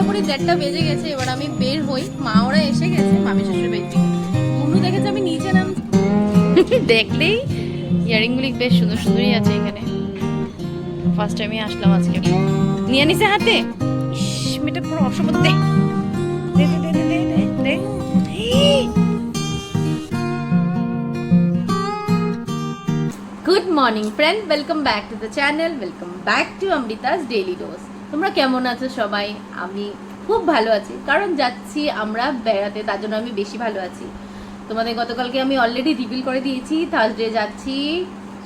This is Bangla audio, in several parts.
পুরোপুরি দেড়টা বেজে গেছে এবার আমি বের হই। মা ওরা এসে গেছে মামি শ্বশুর বাড়ি থেকে মুন্নু দেখেছে আমি নিচে নাম দেখলেই ইয়ারিংগুলি বেশ সুন্দর সুন্দরই আছে এখানে। ফার্স্ট টাইমে আসলাম আজকে। নিয়ে নিছে হাতে? মেয়েটা পুরো অসম্ভব দে দে দে দে দে দে good morning friend welcome back to the channel welcome back to Amrita's daily dose তোমরা কেমন আছো সবাই? আমি খুব ভালো আছি। কারণ যাচ্ছি আমরা বেড়াতে, তার জন্য আমি বেশি ভালো আছি। তোমাদের গতকালকে আমি অলরেডি রিভিল করে দিয়েছি থার্সডে যাচ্ছি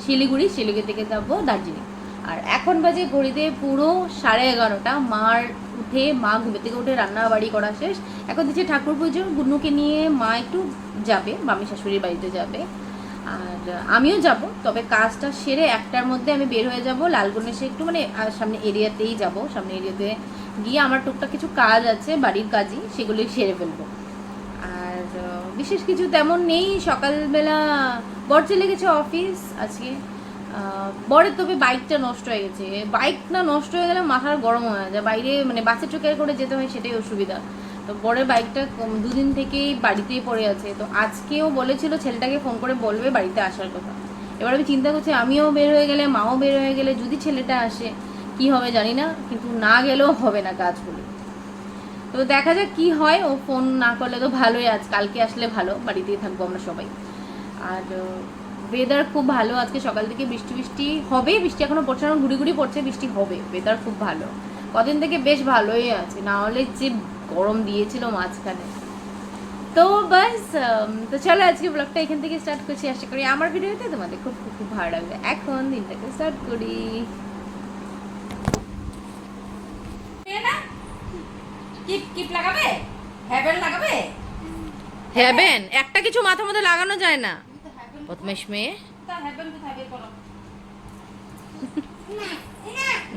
শিলিগুড়ি শিলিগুড়ি থেকে যাব দার্জিলিং। আর এখন বাজে ঘড়িতে পুরো সাড়ে এগারোটা। মার উঠে, মা ঘুমে থেকে উঠে রান্না বাড়ি করা শেষ। এখন দিচ্ছে ঠাকুর পুজো। গুন্নুকে নিয়ে মা একটু যাবে, মামি শাশুড়ির বাড়িতে যাবে। আর আমিও যাব, তবে কাজটা সেরে একটার মধ্যে আমি বের হয়ে যাব লালগণেশে একটু মানে সামনে এরিয়াতেই যাব, সামনে এরিয়াতে গিয়ে আমার টুকটাক কিছু কাজ আছে, বাড়ির কাজই সেগুলি সেরে ফেলব। আর বিশেষ কিছু তেমন নেই, সকালবেলা বর চলে গেছে অফিস আজকে। বরের তবে বাইকটা নষ্ট হয়ে গেছে, বাইক না নষ্ট হয়ে গেলে মাথার গরম হয়ে যায় বাইরে মানে বাসে ট্রুকে করে যেতে হয় সেটাই অসুবিধা। তো বরের বাইকটা দুদিন থেকেই বাড়িতেই পড়ে আছে। তো আজকেও বলেছিল ছেলেটাকে ফোন করে বলবে বাড়িতে আসার কথা। এবার আমি চিন্তা করছি, আমিও বের হয়ে গেলে, মাও বের হয়ে গেলে, যদি ছেলেটা আসে, কি হবে জানি না, কিন্তু না গেলেও হবে না কাজগুলো। তো দেখা যাক কি হয়, ও ফোন না করলে তো ভালোই, আজ কালকে আসলে ভালো, বাড়িতেই থাকব আমরা সবাই। আর ওয়েদার খুব ভালো, আজকে সকাল থেকে বৃষ্টি বৃষ্টি হবে, বৃষ্টি এখনও পড়ছে না ঘুরি ঘুরি পড়ছে, বৃষ্টি হবে ওয়েদার খুব ভালো। কদিন থেকে বেশ ভালোই আছে, না হলে যে গরম দিয়েছিল মাঝখানে। তো বাস তো চলো আজকে ব্লগটা এখান থেকে স্টার্ট করছি। আশা করি আমার ভিডিওতে তোমাদের খুব খুব খুব ভালো লাগবে। এখন দিনটাকে স্টার্ট করি। লাগাবে? হ্যাভেন লাগাবে? হ্যাবেন একটা কিছু মাথার মধ্যে লাগানো যায় না। বদমাইশ মেয়ে।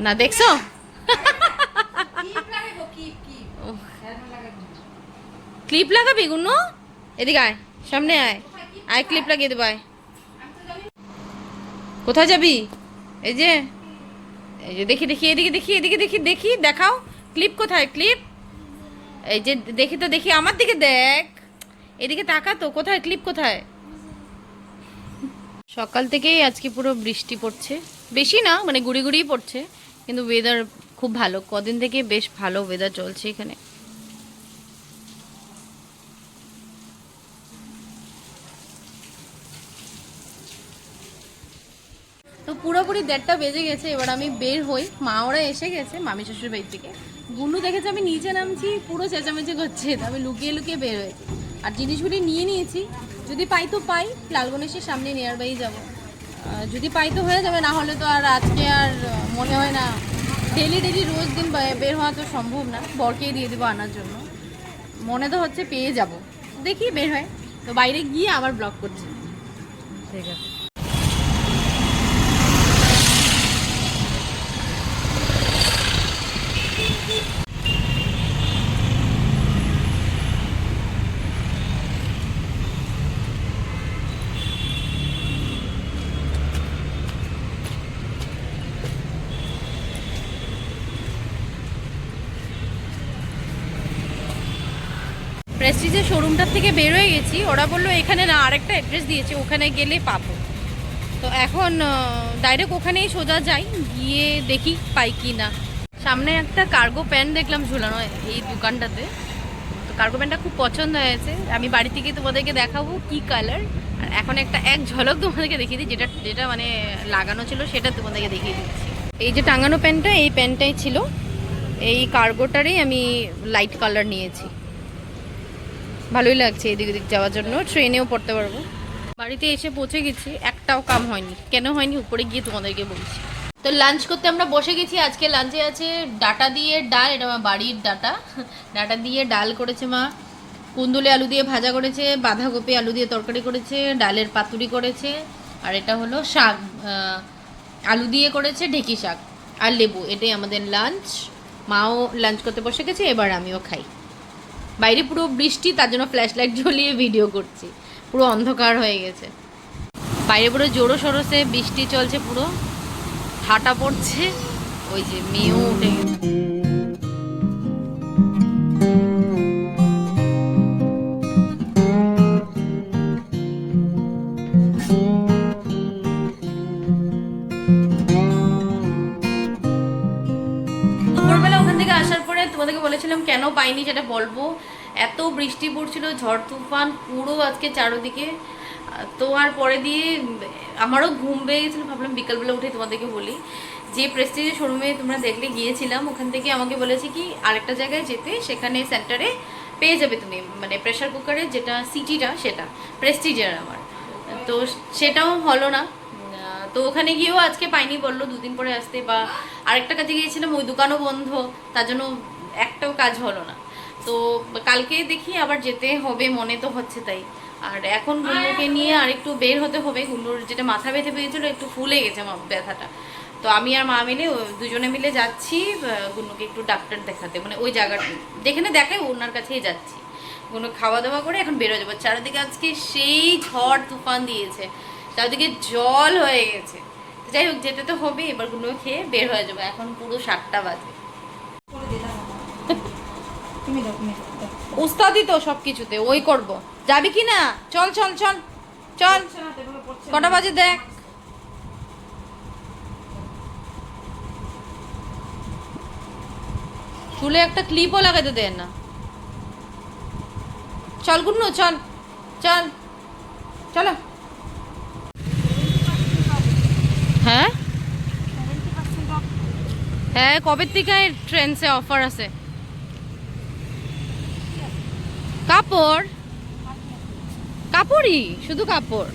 না দেখছ কিপ লাগাবো কিপ কিপ হ্যাভেন লাগাবো ক্লিপ লাগাবি, গুনু? এদিকে আয়, সামনে আয়। আয় ক্লিপ লাগিয়ে দেবো, আয়। কোথায় যাবি? এই যে এই যে, দেখি দেখি, এদিকে দেখি এদিকে দেখি দেখি, দেখাও। ক্লিপ কোথায় ক্লিপ এই যে, দেখি তো, দেখি আমার দিকে দেখ। এদিকে তাকা তো, কোথায় ক্লিপ কোথায়? সকাল থেকেই আজকে পুরো বৃষ্টি পড়ছে। বেশি না মানে গুড়ি গুড়িই পড়ছে, কিন্তু ওয়েদার খুব ভালো। কদিন থেকে বেশ ভালো ওয়েদার চলছে এখানে। পুরোপুরি দেড়টা বেজে গেছে, এবার আমি বের হই। মা ওরা এসে গেছে মামি শ্বশুর বাড়ি থেকে গুন্ডু দেখেছে আমি নিচে নামছি, পুরো চেঁচামেচি করছে আমি লুকিয়ে লুকিয়ে বের হয়েছি। আর জিনিসগুলি নিয়ে নিয়েছি, যদি পাই তো পাই লালগণেশের সামনে নিয়ার বাই যাব যদি পাই তো হয়ে যাবে, না হলে তো আর আজকে আর মনে হয় না। ডেলি ডেলি রোজ দিন বের হওয়া তো সম্ভব না বরকেই দিয়ে দেবো আনার জন্য। মনে তো হচ্ছে পেয়ে যাব। দেখি বের হয়। তো বাইরে গিয়ে আবার ব্লক করছি। ঠিক আছে। প্রেস্টিজের শোরুমটার থেকে বের হয়ে গেছি, ওরা বলল, এখানে না, আরেকটা অ্যাড্রেস দিয়েছে, ওখানে গেলে পাবো। তো এখন ডাইরেক্ট ওখানেই সোজা যাই, গিয়ে দেখি পাই কি না। সামনে একটা কার্গো প্যান্ট দেখলাম ঝুলানো এই দোকানটাতে। তো কার্গো প্যান্টটা খুব পছন্দ হয়েছে। আমি বাড়ি থেকে তোমাদেরকে দেখাবো কি কালার আর এখন একটা, এক ঝলক তোমাদেরকে দেখিয়ে দিই, যেটা যেটা মানে লাগানো ছিল, সেটা তোমাদেরকে দেখিয়ে দিচ্ছি। এই যে টাঙানো প্যান্টটা এই প্যান্টটাই ছিল। এই কার্গোটারই আমি লাইট কালার নিয়েছি। ভালোই লাগছে এদিক ওদিক যাওয়ার জন্য। ট্রেনেও পড়তে পারব। বাড়িতে এসে পৌঁছে গেছি, একটাও কাম হয়নি। কেন হয়নি? উপরে গিয়ে তোমাদেরকে বলছি। তো লাঞ্চ করতে আমরা বসে গেছি। আজকে লাঞ্চে আছে ডাটা দিয়ে ডাল, এটা আমার বাড়ির ডাটা। ডাটা দিয়ে ডাল করেছে মা। কুন্দুলে আলু দিয়ে ভাজা করেছে, বাঁধাকপি আলু দিয়ে তরকারি করেছে, ডালের পাতুরি করেছে, আর এটা হলো শাক আলু দিয়ে করেছে ঢেকি শাক আর লেবু। এটাই আমাদের লাঞ্চ মাও লাঞ্চ করতে বসে গেছে, এবার আমিও খাই। বাইরে পুরো বৃষ্টি, তার জন্য ফ্ল্যাশ লাইট জ্বলিয়ে ভিডিও করছি। পুরো অন্ধকার হয়ে গেছে। বাইরে পুরো জোরো সরোসে বৃষ্টি চলছে পুরো। হাঁটা পড়ছে। ওই যে মেয়েও উঠে গেছে। তোমাদেরকে বলেছিলাম, কেন পাইনি সেটা বলব? এত বৃষ্টি পড়ছিল, ঝড় তুফান, পুরো আজকে চারোদিকে। তো আর পরে দিয়ে আমারও ঘুম পেয়ে গেছিল, ভাবলাম বিকালবেলা উঠে তোমাদেরকে বলি। যে প্রেস্টিজের শোরুমে তোমরা দেখলে গিয়েছিলাম, ওখান থেকে আমাকে বলেছে কি, আরেকটা জায়গায় যেতে সেখানে সেন্টারে পেয়ে যাবে তুমি মানে প্রেশার কুকারের যেটা সিটিটা সেটা প্রেস্টিজের আমার। তো সেটাও হলো না। তো ওখানে গিয়েও আজকে পাইনি বলল, দুদিন পরে আসতে বা আরেকটা কাজে গিয়েছিলাম, ওই দোকানও বন্ধ, তার জন্য একটাও কাজ হলো না। তো কালকে দেখি আবার যেতে হবে, মনে তো হচ্ছে তাই। আর এখন গুল্লুকে নিয়ে আর একটু বের হতে হবে, গুল্লুর যেটা মাথা ব্যথে পেয়েছিল, একটু ফুলে গেছে আমার ব্যথাটা। তো আমি আর মা মিলে দুজনে মিলে যাচ্ছি গুল্লুকে একটু ডাক্তার দেখাতে মানে ওই জায়গাটা যেখানে দেখায়, ওনার কাছেই যাচ্ছি। কোনো খাওয়া দাওয়া করে এখন বেরো যাব। চারিদিকে আজকে সেই ঝড় তুফান দিয়েছে। চারিদিকে জল হয়ে গেছে। যাই হোক যেতে তো হবে এবারগুলো খেয়ে বের হয়ে যাব। এখন পুরো সাতটা বাজে। উস্তাদি তো সব কিছুতে ওই করব। যাবি কি না চল চল চল চল। কটা বাজে দেখ। চুলে একটা ক্লিপও লাগাতে দেন না। চল গুন্নু চল চল। চলো। হ্যাঁ? হ্যাঁ কবে থেকে ট্রেন্সে অফার আছে? কাপড়? কাপড়ই শুধু কাপড়।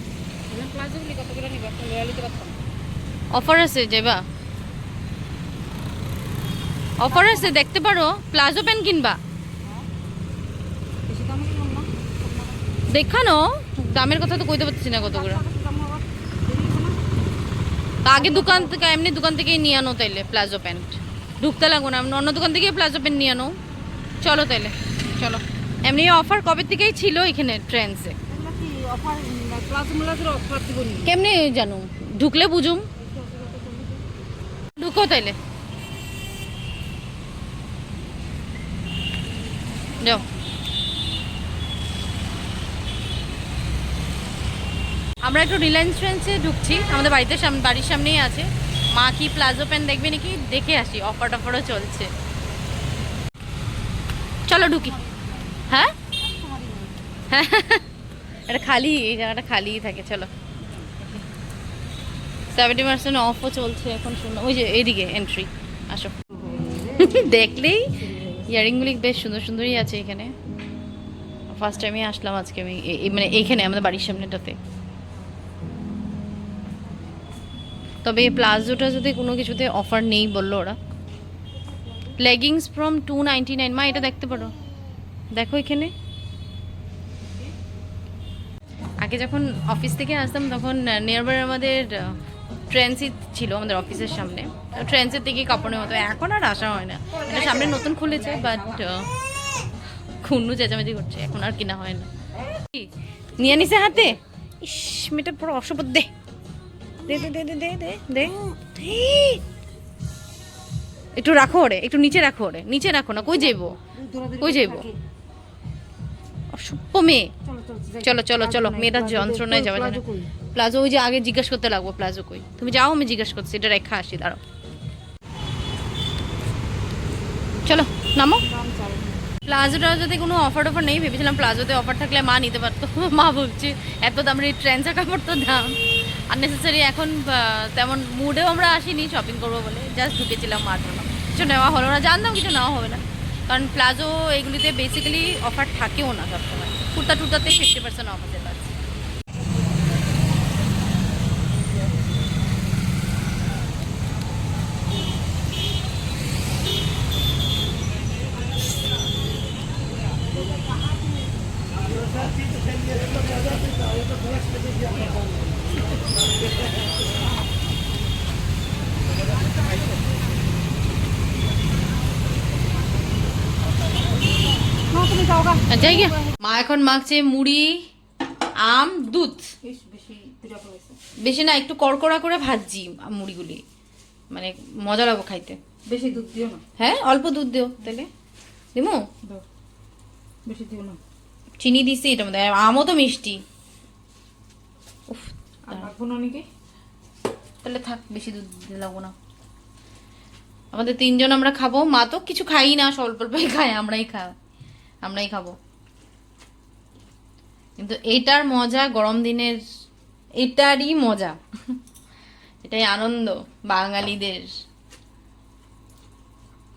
অফার আছে যেবা অফার আছে দেখতে পারো। প্লাজো প্যান্ট কিনবা। দেখানো? দামের কথা তো কইতে পারছি না কত করে টাকা দাম আবার দেরি হবে না? আগে দোকান থেকে, এমনি দোকান থেকেই নিয়ে আনো তাইলে, প্লাজো প্যান্ট। ঢুকতে লাগবো না, অন্য দোকান থেকেই প্লাজো প্যান্ট নিয়ে আনো। চলো তাইলে, চলো। এমনি অফার কবে থেকেই ছিল এখানে ট্রেন্ডসে কেমনি জানো? ঢুকলে বুঝুম। ঢুকো তাইলে যাও আমরা একটু রিলায়েন্স ট্রেন্সে ঢুকছি। আমাদের বাড়িতে বাড়ির সামনেই আছে। মা কি প্লাজো প্যান্ট দেখবে নাকি? দেখে আসি। অফার টফারও চলছে। চলো ঢুকি। হ্যাঁ? হ্যাঁ। এটা খালি, এই জায়গাটা খালিই থাকে। চলো। সেভেন্টি পার্সেন্ট অফও চলছে এখন শুনো ওই যে এইদিকে এন্ট্রি আসো। দেখলেই ইয়ারিংগুলি বেশ সুন্দর সুন্দরই আছে এখানে। ফার্স্ট টাইমে আসলাম আজকে আমি। মানে এইখানে আমাদের বাড়ির সামনেটাতে। তবে প্লাজোটা যদি কোনো কিছুতে অফার নেই বলল ওরা। Leggings from two ninety nine মা এটা দেখতে পারো। দেখো এখানে। আগে যখন অফিস থেকে আসতাম তখন নিয়ারবাই আমাদের ট্রেন্সিট ছিল আমাদের অফিসের সামনে। ট্রেন্সের থেকে কাপড় হতো এখন আর আসা হয় না। এটা সামনে নতুন খুলেছে বাট খুন্নু চেঁচামেচি করছে। এখন আর কিনা হয় না? নিয়ে নিছে হাতে? ইস, মেয়েটা পুরো অসপদ দে দে দে দে দে দে দে একটু রাখো ওরে একটু নিচে রাখো ওরে নিচে রাখো না কই যাইবো? কই যাইবো? অসভ্য মেয়ে। চলো চলো চলো মেয়েটার যন্ত্রণায় যাওয়া যায় না। প্লাজো ওই যে আগে জিজ্ঞাসা করতে লাগবো প্লাজো কই? তুমি যাও আমি জিজ্ঞাসা করছি এটা রেখা আসি দাঁড়াও। চলো নামো। প্লাজোটা যদি কোনো অফার টফার নেই ভেবেছিলাম প্লাজোতে অফার থাকলে মা নিতে পারতো। মা বলছে এত দামের এই ট্রেন্সের কাপড় তো দাম। আননেসেসারি এখন তেমন মুডেও আমরা আসিনি শপিং করব বলে জাস্ট ঢুকেছিলাম মার জন্য। কিছু নেওয়া হলো না, জানতাম কিছু নেওয়া হবে না। কারণ প্লাজো এগুলিতে বেসিক্যালি অফার থাকেও না সবসময়। কুর্তা টুর্তাতে ফিফটি পার্সেন্ট অফ আছে বাস তুমি যাও গা যাই গিয়া মা এখন মাখছে মুড়ি আম দুধ। বেশি না একটু কড়কড়া করে ভাজছি মুড়িগুলি। মানে মজা লাগবো খাইতে। বেশি দুধ দিও না। হ্যাঁ অল্প দুধ দিও তাহলে দিমু বেশি দিও না। চিনি দিছি এটার মধ্যে। আমও তো মিষ্টি উফ আর রাখব না নাকি তাহলে থাক বেশি দুধ লাগবো না। আমাদের তিনজন আমরা খাব। মা তো কিছু খাই না স্বল্প অল্পই খায় আমরাই খা আমরাই খাব। কিন্তু এটার মজা গরম দিনের এটারই মজা। এটাই আনন্দ বাঙালিদের।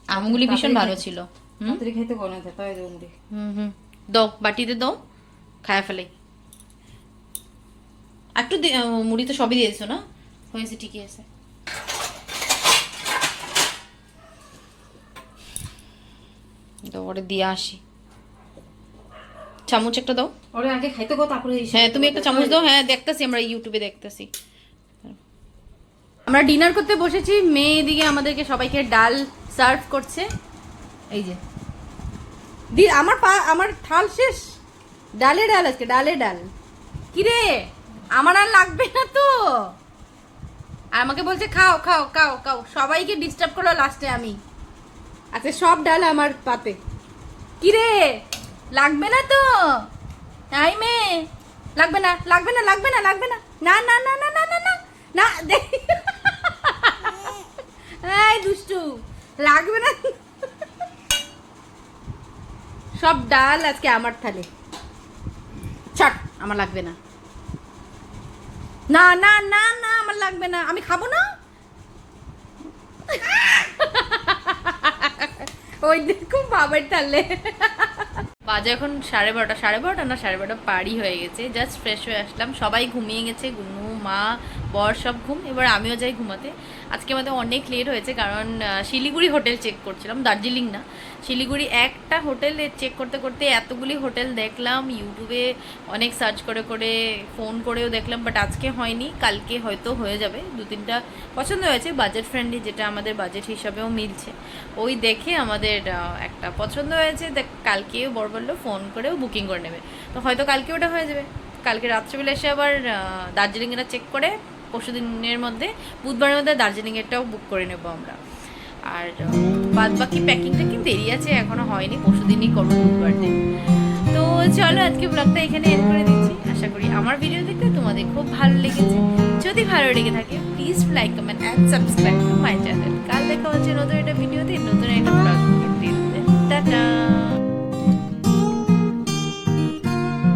আমগুলি ভীষণ ভালো ছিল। হুম হুম। দাও বাটিতে দাও খায় ফেলে। একটু মুড়ি তো সবই দিয়েছ না? হয়েছে ঠিকই আছে। দাও ওরে দিয়ে আসি। চামচ একটা দাও। ওরে আগে খাইতে গো তারপরে হ্যাঁ তুমি একটা চামচ দাও। হ্যাঁ দেখতেছি আমরা ইউটিউবে দেখতেছি। আমরা ডিনার করতে বসেছি মেয়ে এদিকে আমাদেরকে সবাইকে ডাল সার্ভ করছে। এই যে। দি আমার পা আমার থাল শেষ। ডালে ডাল আজকে ডালে ডাল। কি রে আমার আর লাগবে না তো। আর আমাকে বলছে, খাও খাও খাও খাও। সবাইকে ডিস্টার্ব করল লাস্টে আমি। আচ্ছা সব ডাল আমার পাতে। কি রে লাগবে না তো? তাই মেয়ে লাগবে না লাগবে না লাগবে না লাগবে না। না না না না না না না না এই দুষ্টু, লাগবে না। সব ডাল আজকে আমার থালে। ছট, আমার লাগবে না। না না না না, আমার লাগবে না। আমি খাব না? ওই দেখুন বাবার তাহলে বাজে এখন সাড়ে বারোটা সাড়ে বারোটা না, সাড়ে বারোটা পারই হয়ে গেছে। জাস্ট ফ্রেশ হয়ে আসলাম। সবাই ঘুমিয়ে গেছে। গুনু, মা বর সব ঘুম, এবার আমিও যাই ঘুমাতে। আজকে আমাদের অনেক লেট হয়েছে কারণ শিলিগুড়ি হোটেল চেক করছিলাম, দার্জিলিং না। শিলিগুড়ি একটা হোটেল চেক করতে করতে এতগুলি হোটেল দেখলাম ইউটিউবে অনেক সার্চ করে করে ফোন করেও দেখলাম বাট আজকে হয়নি, কালকে হয়তো হয়ে যাবে, দু তিনটা পছন্দ হয়েছে বাজেট ফ্রেন্ডলি যেটা আমাদের বাজেট হিসাবেও মিলছে। ওই দেখে আমাদের একটা পছন্দ হয়েছে, দেখ, কালকেও বড় বলল ফোন করেও বুকিং করে নেবে। তো হয়তো কালকে ওটা হয়ে যাবে। কালকে রাত্রেবেলা এসে আবার দার্জিলিংয়েরা চেক করে পরশু দিনের মধ্যে বুধবারের মধ্যে দার্জিলিংয়েরটাও বুক করে নেব আমরা। আর বাদ বাকি প্যাকিংটা কিন্তু দেরি আছে, এখনও হয়নি, পরশু দিনই করব বুধবার দিন। তো চলো, আজকে ব্লগটা এখানে এন্ড করে দিচ্ছি। আশা করি আমার ভিডিও দেখতে তোমাদের খুব ভালো লেগেছে। যদি ভালো লেগে থাকে please like comment and subscribe to my channel কাল দেখা হচ্ছে নতুন একটা ভিডিওতে নতুন একটা ব্লগ টাটা